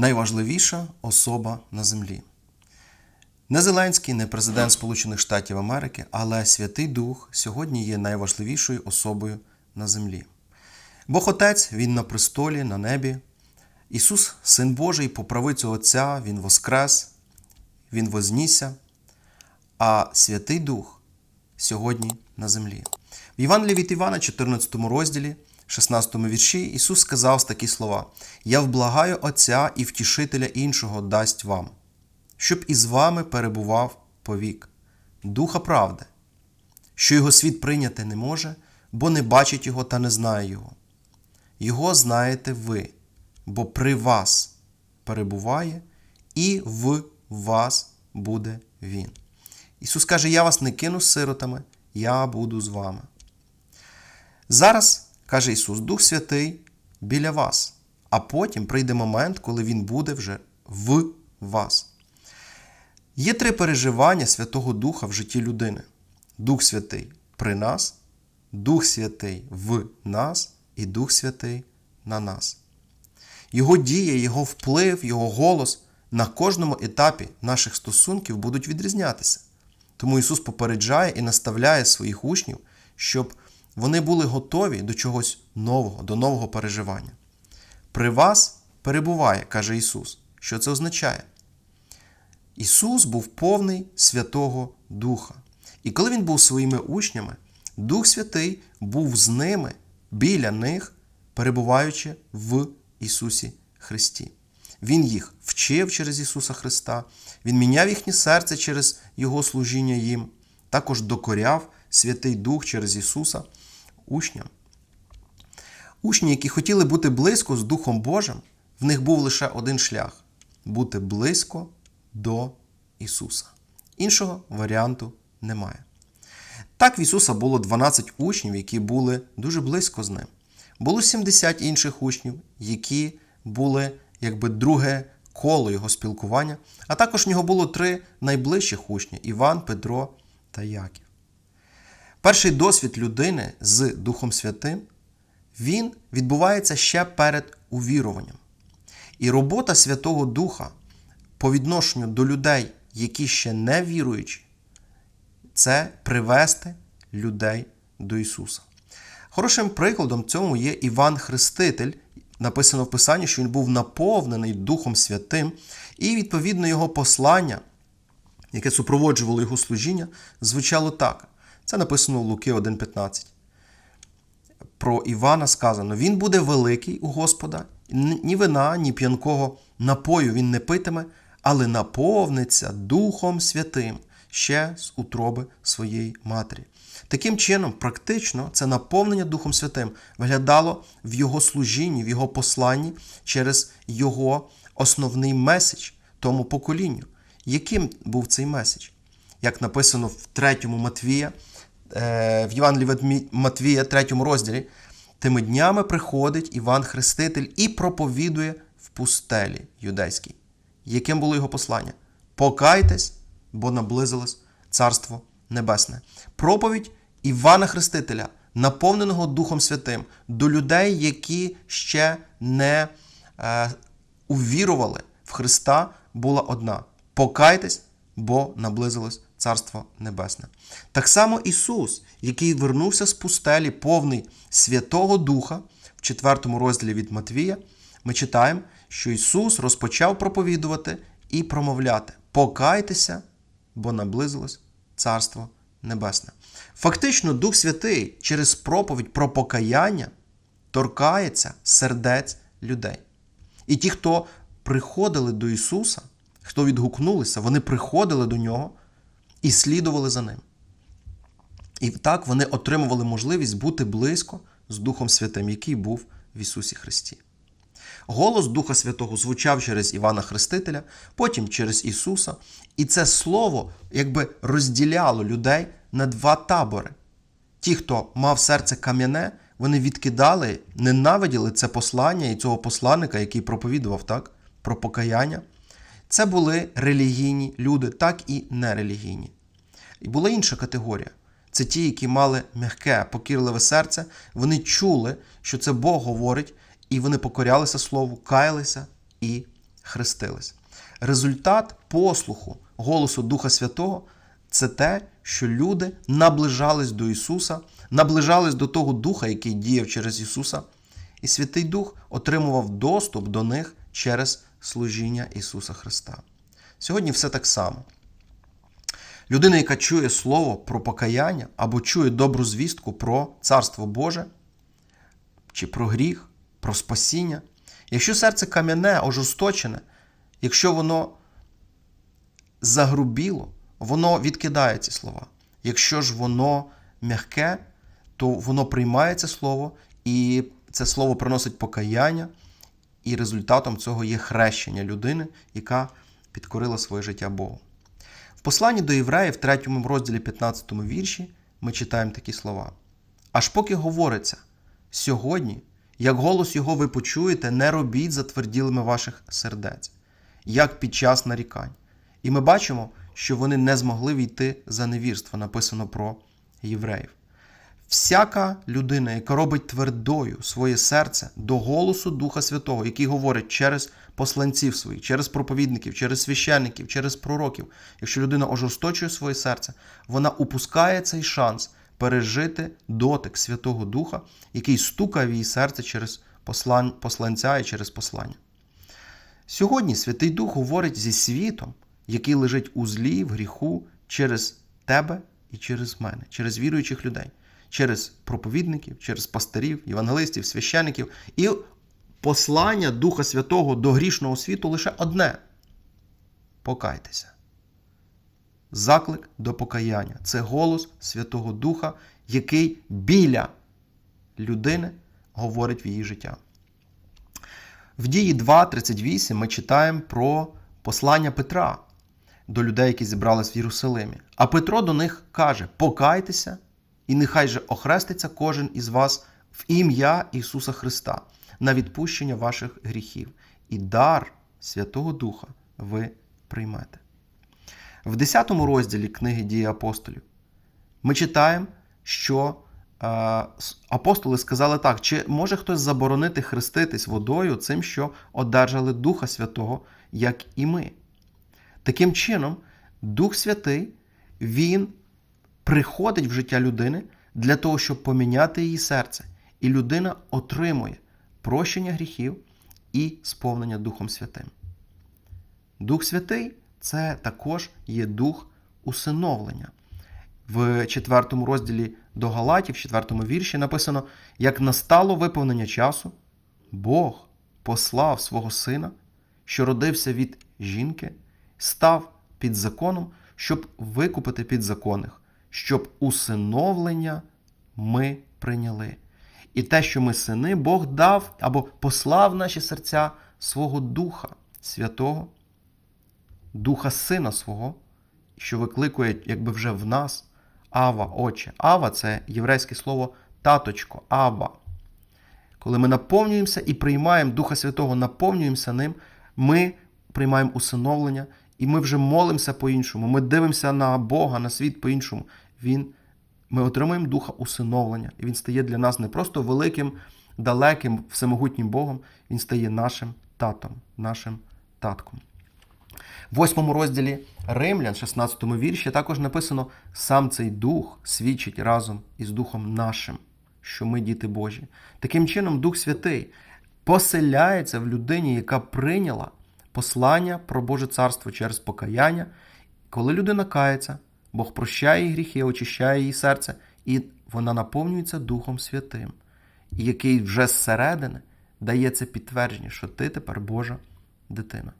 найважливіша особа на землі. Не Зеленський, не президент Сполучених Штатів Америки, але Святий Дух сьогодні є найважливішою особою на землі. Бог Отець, Він на престолі, на небі. Ісус, Син Божий, по правицю Отця, Він воскрес, Він вознісся, а Святий Дух сьогодні на землі. В Євангелії від Івана, 14 розділі, 16 вірші, Ісус сказав такі слова: Я вблагаю Отця і втішителя іншого дасть вам, щоб із вами перебував повік, Духа правди, що його світ прийняти не може, бо не бачить його та не знає його. Його знаєте ви, бо при вас перебуває, і в вас буде Він. Ісус каже: Я вас не кину сиротами, я буду з вами. Зараз, каже Ісус, Дух Святий біля вас, а потім прийде момент, коли Він буде вже в вас. Є три переживання Святого Духа в житті людини: Дух Святий при нас, Дух Святий в нас і Дух Святий на нас. Його дія, Його вплив, Його голос на кожному етапі наших стосунків будуть відрізнятися. Тому Ісус попереджає і наставляє своїх учнів, щоб вони були готові до чогось нового, до нового переживання. При вас перебуває, каже Ісус. Що це означає? Ісус був повний Святого Духа. І коли Він був своїми учнями, Дух Святий був з ними, біля них, перебуваючи в Ісусі Христі. Він їх вчив через Ісуса Христа, Він міняв їхнє серце через Його служіння їм, також докоряв Святий Дух через Ісуса учням. Учні, які хотіли бути близько з Духом Божим, в них був лише один шлях бути близько до Ісуса. Іншого варіанту немає. Так в Ісуса було 12 учнів, які були дуже близько з ним. Було 70 інших учнів, які були якби друге коло його спілкування, а також в нього було три найближчих учні Іван, Петро та Яків. Перший досвід людини з Духом Святим він відбувається ще перед увіруванням. І робота Святого Духа по відношенню до людей, які ще не віруючі, це привести людей до Ісуса. Хорошим прикладом цьому є Іван Хреститель. Написано в Писанні, що він був наповнений Духом Святим, і, відповідно, його послання, яке супроводжувало його служіння, звучало так. Це написано в Луки 1,15. Про Івана сказано: Він буде великий у Господа, ні вина, ні п'янкого напою він не питиме, але наповниться Духом Святим ще з утроби своєї матері. Таким чином, практично, це наповнення Духом Святим виглядало в його служінні, в його посланні через його основний меседж тому поколінню. Яким був цей меседж? Як написано в 3 Матвія, в Євангелії Матвія, 3 розділі, тими днями приходить Іван Хреститель і проповідує в пустелі юдейській. Яким було його послання? Покайтесь, бо наблизилось Царство Небесне. Проповідь Івана Хрестителя, наповненого Духом Святим, до людей, які ще не е, увірували в Христа, була одна: покайтесь, бо наблизилось Царство Небесне. Так само Ісус, який вернувся з пустелі, повний Святого Духа, в 4 розділі від Матвія, ми читаємо, що Ісус розпочав проповідувати і промовляти: Покайтеся, бо наблизилось Царство Небесне. Фактично, Дух Святий через проповідь про покаяння торкається сердець людей. І ті, хто приходили до Ісуса, хто відгукнулися, вони приходили до Нього і слідували за Ним. І так вони отримували можливість бути близько з Духом Святим, який був в Ісусі Христі. Голос Духа Святого звучав через Івана Хрестителя, потім через Ісуса. І це слово якби розділяло людей на два табори. Ті, хто мав серце кам'яне, вони відкидали, ненавиділи це послання і цього посланника, який проповідував так, про покаяння. Це були релігійні люди, так і нерелігійні. І була інша категорія. Це ті, які мали м'яке, покірливе серце, вони чули, що це Бог говорить, і вони покорялися Слову, каялися і хрестились. Результат послуху голосу Духа Святого це те, що люди наближались до Ісуса, наближались до того Духа, який діяв через Ісуса, і Святий Дух отримував доступ до них через служіння Ісуса Христа. Сьогодні все так само. Людина, яка чує слово про покаяння або чує добру звістку про Царство Боже, чи про гріх, про спасіння, якщо серце кам'яне, ожорсточене, якщо воно загрубіло, воно відкидає ці слова. Якщо ж воно м'яке, то воно приймає це слово, і це слово приносить покаяння, і результатом цього є хрещення людини, яка підкорила своє життя Богу. В посланні до євреїв, в 3 розділі 15 вірші, ми читаємо такі слова. Аж поки говориться, сьогодні, як голос його ви почуєте, не робіть затверділими ваших сердець, як під час нарікань. І ми бачимо, що вони не змогли війти за невірство, написано про євреїв. Всяка людина, яка робить твердою своє серце до голосу Духа Святого, який говорить через посланців своїх, через проповідників, через священників, через пророків, якщо людина ожорсточує своє серце, вона упускає цей шанс пережити дотик Святого Духа, який стукає в її серце через послан... посланця і через послання. Сьогодні Святий Дух говорить зі світом, який лежить у злі, в гріху, через тебе і через мене, через віруючих людей, через проповідників, через пастирів, євангелистів, священиків. І послання Духа Святого до грішного світу лише одне: покайтеся. Заклик до покаяння це голос Святого Духа, який біля людини говорить в її життя. В дії 2.38 ми читаємо про послання Петра до людей, які зібрались в Єрусалимі. А Петро до них каже: Покайтеся, і нехай же охреститься кожен із вас в ім'я Ісуса Христа на відпущення ваших гріхів, і дар Святого Духа ви приймете. В 10 розділі книги дії апостолів ми читаємо, що е, апостоли сказали так: чи може хтось заборонити хреститись водою цим, що одержали Духа Святого, як і ми? Таким чином, Дух Святий, Він приходить в життя людини для того, щоб поміняти її серце, і людина отримує прощення гріхів і сповнення Духом Святим. Дух Святий це також є дух усиновлення. В четвертому розділі до Галатів, в четвертому вірші написано: як настало виповнення часу, Бог послав свого сина, що родився від жінки, став під законом, щоб викупити підзаконних, щоб усиновлення ми прийняли. І те, що ми сини, Бог дав або послав наші серця свого Духа Святого, Духа Сина свого, що викликує, якби вже в нас Ава, Отче. Ава це єврейське слово таточко, Аба. Коли ми наповнюємося і приймаємо Духа Святого, наповнюємося ним, ми приймаємо усиновлення, і ми вже молимося по-іншому. Ми дивимося на Бога, на світ по-іншому. Він, Ми отримуємо духа усиновлення, і він стає для нас не просто великим, далеким, всемогутнім Богом, він стає нашим татом, нашим татком. В восьмому розділі Римлян, 16 вірші, також написано: сам цей дух свідчить разом із Духом нашим, що ми діти Божі. Таким чином, Дух Святий поселяється в людині, яка прийняла послання про Боже Царство через покаяння. Коли людина кається, Бог прощає її гріхи, очищає її серце, і вона наповнюється Духом Святим, який вже зсередини дає це підтвердження, що ти тепер Божа дитина.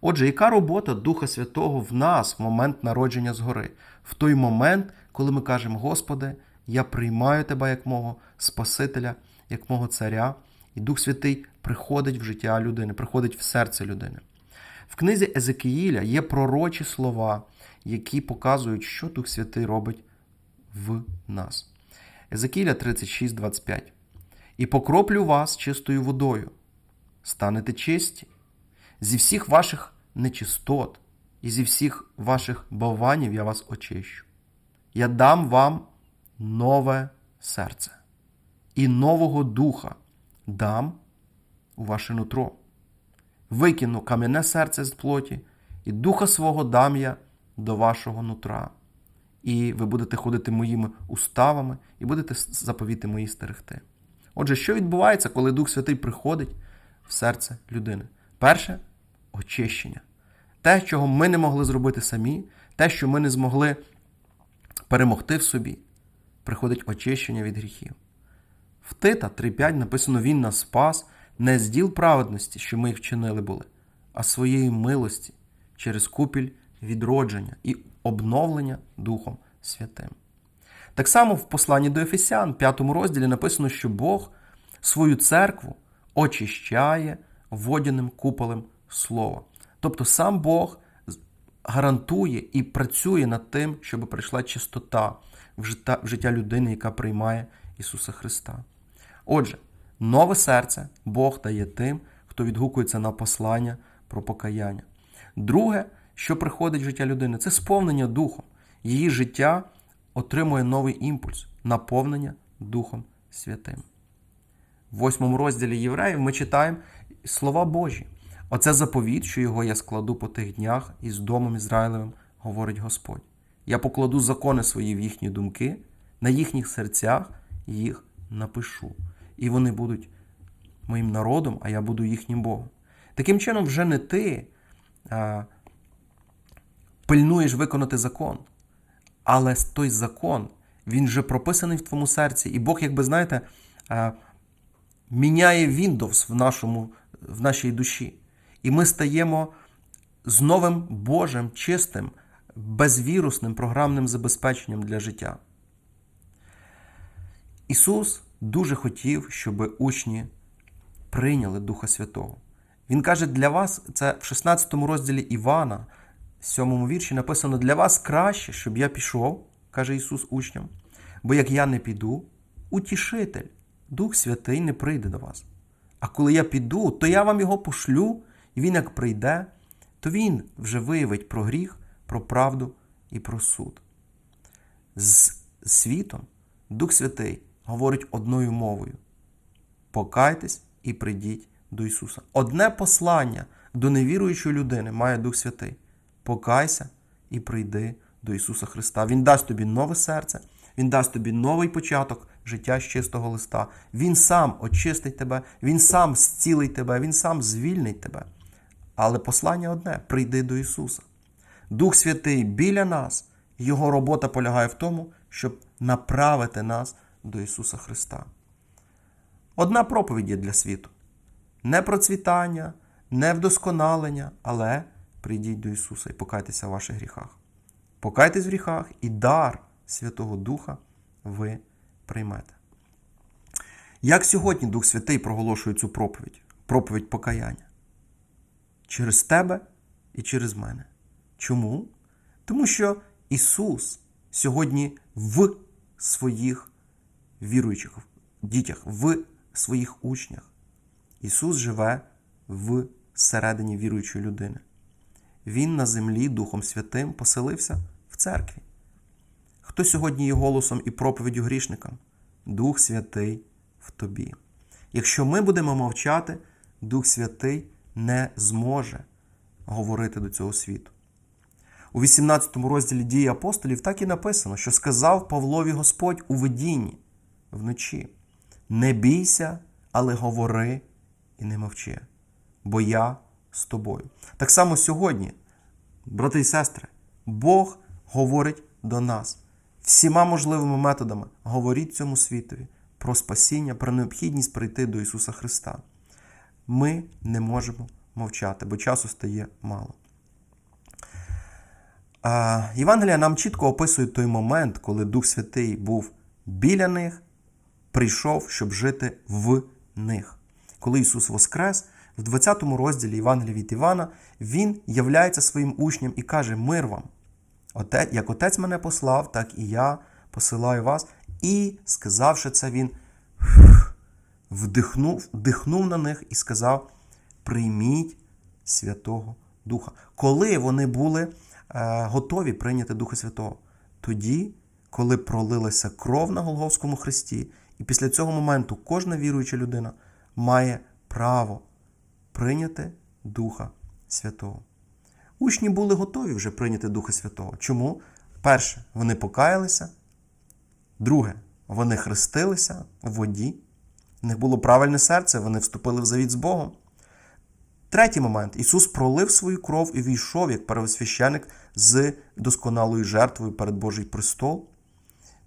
Отже, яка робота Духа Святого в нас в момент народження згори? В той момент, коли ми кажемо, Господи, я приймаю Тебе як мого Спасителя, як мого Царя, і Дух Святий приходить в життя людини, приходить в серце людини. В книзі Езекіїля є пророчі слова, які показують, що Дух Святий робить в нас. Езекіля 36, 25. І покроплю вас чистою водою, станете чисті зі всіх ваших нечистот і зі всіх ваших баванів я вас очищу. Я дам вам нове серце і нового духа дам у ваше нутро. Викину кам'яне серце з плоті, і духа свого дам я до вашого нутра. І ви будете ходити моїми уставами, і будете заповіти мої стерегти. Отже, що відбувається, коли Дух Святий приходить в серце людини? Перше очищення. Те, чого ми не могли зробити самі, те, що ми не змогли перемогти в собі, приходить очищення від гріхів. В Тита 3.5 написано: Він нас спас не з діл праведності, що ми їх вчинили були, а своєї милості через купіль відродження і обновлення Духом Святим. Так само в посланні до Ефесян, 5 розділі, написано, що Бог свою церкву очищає водяним куполем слова. Тобто сам Бог гарантує і працює над тим, щоб прийшла чистота в життя людини, яка приймає Ісуса Христа. Отже, нове серце Бог дає тим, хто відгукується на послання про покаяння. Друге, що приходить в життя людини, це сповнення Духом. Її життя отримує новий імпульс, наповнення Духом Святим. В восьмому розділі Євреїв ми читаємо слова Божі. Оце заповіт, що його я складу по тих днях із домом Ізраїлевим, говорить Господь. Я покладу закони свої в їхні думки, на їхніх серцях їх напишу. І вони будуть моїм народом, а я буду їхнім Богом. Таким чином, вже не ти а, пильнуєш виконати закон, але той закон, він вже прописаний в твоєму серці. І Бог, якби знаєте, а, міняє Windows в, нашому, в нашій душі. І ми стаємо з новим Божим, чистим, безвірусним програмним забезпеченням для життя. Ісус дуже хотів, щоб учні прийняли Духа Святого. Він каже, для вас, це в 16 розділі Івана, 7 вірші написано: для вас краще, щоб я пішов, каже Ісус учням, бо як я не піду, утішитель, Дух Святий не прийде до вас. А коли я піду, то я вам його пошлю, і він, як прийде, то він вже виявить про гріх, про правду і про суд. З світом Дух Святий говорить одною мовою: покайтесь і прийдіть до Ісуса. Одне послання до невіруючої людини має Дух Святий. Покайся і прийди до Ісуса Христа. Він дасть тобі нове серце, Він дасть тобі новий початок життя з чистого листа. Він сам очистить тебе, Він сам зцілить тебе, Він сам звільнить тебе. Але послання одне: прийди до Ісуса. Дух Святий біля нас, Його робота полягає в тому, щоб направити нас до Ісуса Христа. Одна проповідь є для світу. Не процвітання, не вдосконалення, але прийдіть до Ісуса і покайтеся в ваших гріхах. Покайтесь в гріхах і дар Святого Духа ви приймете. Як сьогодні Дух Святий проголошує цю проповідь, проповідь покаяння? Через тебе і через мене. Чому? Тому що Ісус сьогодні в своїх віруючих дітях, в своїх учнях. Ісус живе в середині віруючої людини. Він на землі Духом Святим поселився в церкві. Хто сьогодні є голосом і проповіддю грішникам? Дух Святий в тобі. Якщо ми будемо мовчати, Дух Святий не зможе говорити до цього світу. У 18 розділі дії апостолів так і написано, що сказав Павлові Господь у видінні вночі: Не бійся, але говори і не мовчи, бо я з тобою. Так само сьогодні, брати і сестри, Бог говорить до нас всіма можливими методами говоріть цьому світові про спасіння, про необхідність прийти до Ісуса Христа. Ми не можемо мовчати, бо часу стає мало. Євангелія нам чітко описує той момент, коли Дух Святий був біля них, прийшов, щоб жити в них. Коли Ісус Воскрес, в 20 розділі Євангелія від Івана, Він являється своїм учням і каже: Мир вам! Отець, як Отець мене послав, так і я посилаю вас. І, сказавши це, Він вдихнув, вдихнув на них і сказав: Прийміть Святого Духа. Коли вони були е, готові прийняти Духа Святого? Тоді, коли пролилася кров на Голговському хресті, і після цього моменту кожна віруюча людина має право прийняти Духа Святого. Учні були готові вже прийняти Духа Святого. Чому? Перше, вони покаялися. Друге, вони хрестилися в воді. В них було правильне серце, вони вступили в завіт з Богом. Третій момент. Ісус пролив свою кров і війшов як первосвященик з досконалою жертвою перед Божий престол.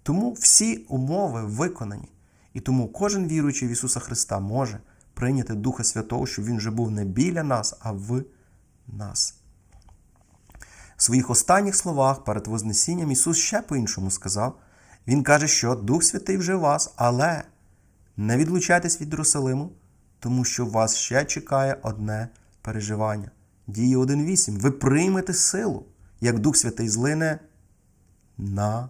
Тому всі умови виконані. І тому кожен віруючий в Ісуса Христа може прийняти Духа Святого, щоб Він вже був не біля нас, а в нас. В своїх останніх словах перед Вознесінням Ісус ще по-іншому сказав. Він каже, що Дух Святий вже в вас, але не відлучайтесь від Єрусалиму, тому що вас ще чекає одне переживання. Дії 1.8. Ви приймете силу, як Дух Святий злине на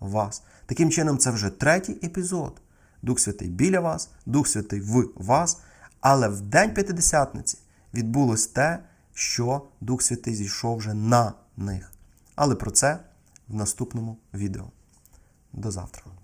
вас. Таким чином, це вже третій епізод. Дух Святий біля вас, Дух Святий в вас. Але в День П'ятидесятниці відбулось те, що Дух Святий зійшов вже на них. Але про це в наступному відео. До завтра.